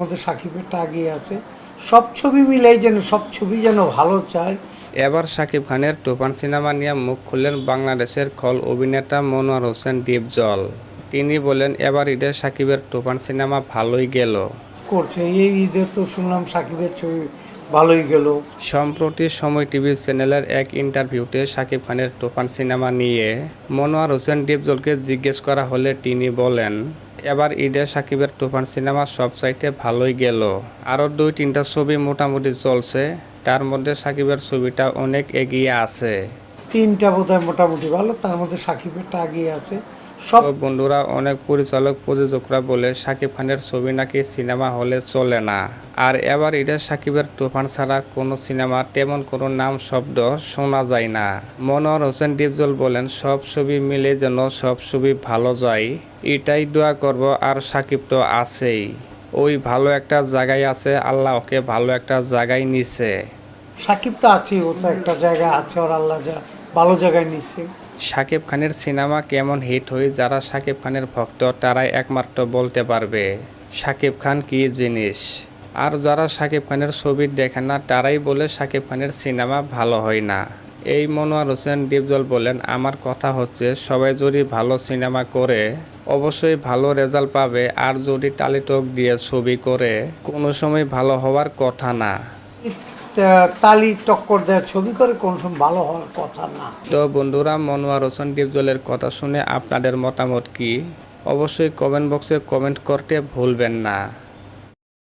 আমাদের সাকিবেরটা আগিয়ে আছে। সব ছবি মিলাই যেন সব ছবি যেন ভালো চায়। এবার সাকিব খানের তুফান সিনেমা নিয়ে মুখ খুললেন বাংলাদেশের খল অভিনেতা মনোয়ার হোসেন ডিপজল। তিনি বলেন এবার ঈদে সাকিবের তুফান সিনেমা ভালোই গেল। করছে এই ঈদের তো শুনলাম সাকিবের ছবি ভালোই গেল। সম্প্রতি সময় টিভি চ্যানেলের এক ইন্টারভিউতে শাকিব খানের তুফান সিনেমা নিয়ে মনোয়ার হোসেন ডিপজলকে জিজ্ঞেস করা হলে তিনি বলেন, এবার ঈদে সাকিবের তুফান সিনেমা সব সাইটে ভালোই গেল। আরও দুই তিনটা ছবি মোটামুটি চলছে, তার মধ্যে সাকিবের ছবিটা অনেক এগিয়ে আছে। তিনটা বোধহয় মোটামুটি ভালো তার মধ্যে সাকিবেরটা আগিয়ে আছে। সব বন্ধুরা অনেক পরিচালক প্রযোজকরা বলে শাকিব খানের ছবি নাকি সিনেমা হলে চলে না। আর এবার এটা সাকিবের তুফান ছাড়া কোনো সিনেমা তেমন কোনো নাম শব্দ শোনা যায় না। মনোয়ার হোসেন ডিপজল বলেন সব ছবি মিলে যেন সব ছবি ভালো যায় এটাই দোয়া করব আর সাকিব তো আছেই। ওই ভালো একটা জায়গায় আছে আল্লাহ ওকে ভালো একটা জায়গায় নিছে। সাকিব তো আছে ও তো একটা জায়গা আছে ওর আল্লাহ যা ভালো জায়গায় নিচ্ছে শাকিব খানের সিনেমা কেমন হিট হয় যারা শাকিব খানের ভক্ত, তারাই একমাত্র বলতে পারবে, শাকিব খান কি জিনিস? আর যারা শাকিব খানের ছবি দেখে না, তারাই বলে শাকিব খানের সিনেমা ভালো হয় না। এই মনোয়ার হোসেন ডিপজল বলেন, আমার কথা হচ্ছে, সবাই যদি ভালো সিনেমা করে, অবশ্যই ভালো রেজাল্ট পাবে। আর যদি টালিটক দিয়ে ছবি করে, কোনো সময় ভালো হওয়ার কথা না। তালি টক্কর দেওয়ার ছবি করে কোন সময় ভালো হওয়ার কথা না। তো বন্ধুরা মনোয়ার হোসেন ডিপজলের কথা শুনে আপনাদের মতামত কি? অবশ্যই কমেন্ট বক্সে কমেন্ট করতে ভুলবেন না।